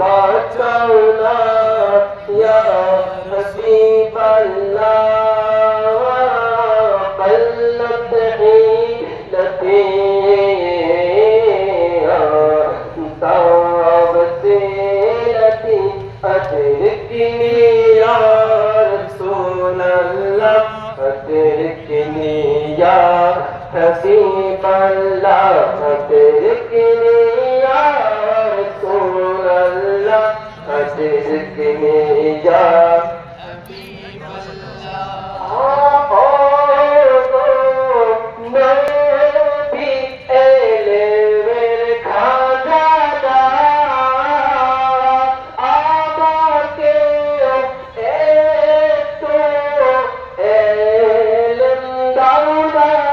বাঁচাওনা ইয়া হাসিব আল্লাহ বল্লত হে লতে কিতাব সে লতি अजर की Allah.